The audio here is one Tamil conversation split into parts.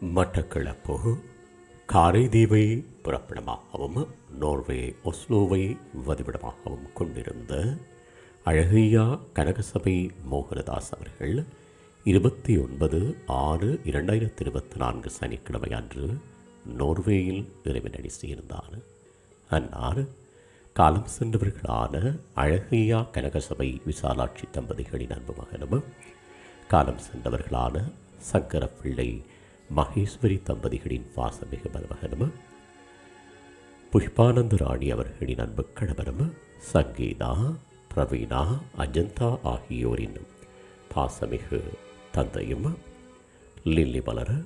மட்டக்களப்பு காரைதீவை புறப்படமாகவும் நோர்வே ஒஸ்லோவை வதிவிடமாகவும் கொண்டிருந்த அழகையா கனகசபை மோகனதாஸ் அவர்கள் இருபத்தி ஒன்பது ஆறு இரண்டாயிரத்தி இருபத்தி நான்கு சனிக்கிழமை அன்று நோர்வேயில் இறைவனடி சேர்ந்தார். அன்னார் காலம் சென்றவர்களான அழகையா கனகசபை விசாலாட்சி தம்பதிகளின் அன்பு மகனும் காலம் சென்றவர்களான சங்கரப்பிள்ளை மகேஸ்வரி தம்பதிகளின் பாசமிகு மருமகனும் புஷ்பானந்த ராணி அவர்களின் அன்பு கணவனும் சங்கீதா பிரவீனா அஜந்தா ஆகியோரின் பாசமிகு தந்தையும் லில்லி மலர்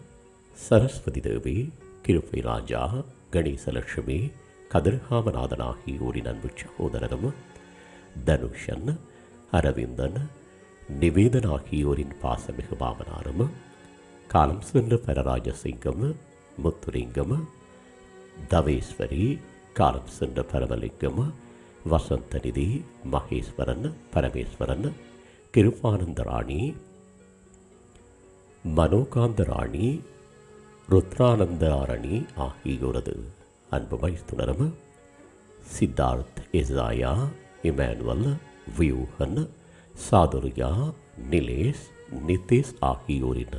சரஸ்வதி தேவி கிருப்பை ராஜா கணேசலட்சுமி கதிர்காமநாதன் ஆகியோரின் அன்பு சகோதரரும் தனுஷன் அரவிந்தன் நிவேதன் ஆகியோரின் பாசமிகு மாமனாரும் காலம் சென்ற பரராஜசிங்கம் முத்துலிங்கம் தவேஸ்வரி காலம் சென்ற பரமலிங்கம் வசந்தநிதி மகேஸ்வரன் பரமேஸ்வரன் கிருபானந்தராணி மனோகாந்தராணி மனோகாந்த ருத்ரானந்த ஆரணி ஆகியோரது அன்பு மைத்துனரும் சித்தார்த் இசாயா இமானுவல் வியூஹன் சாதுர்யா நிலேஷ் நிதேஷ் ஆகியோரின்